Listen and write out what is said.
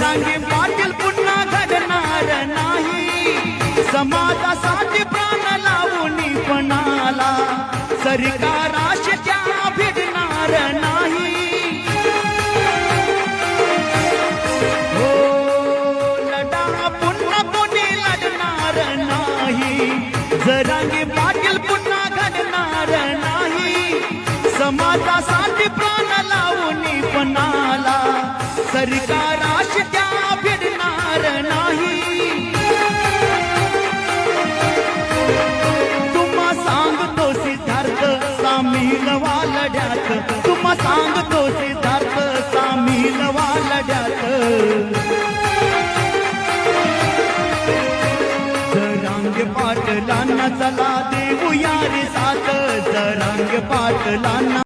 रांगे पाटील पुन्हा घडणार नाही. समाजासाठी प्राण लावून पणाला सरकाराशी भिडणार नाही. हो लढा पुन्हा कोणी लढणार नाही. जरांगे पाटील पुन्हा नाही. समाजासाठी प्राण लावून पणाला सरकारा जरांग पाटलांना चला देऊ यारी साथ जरांग पाटलांना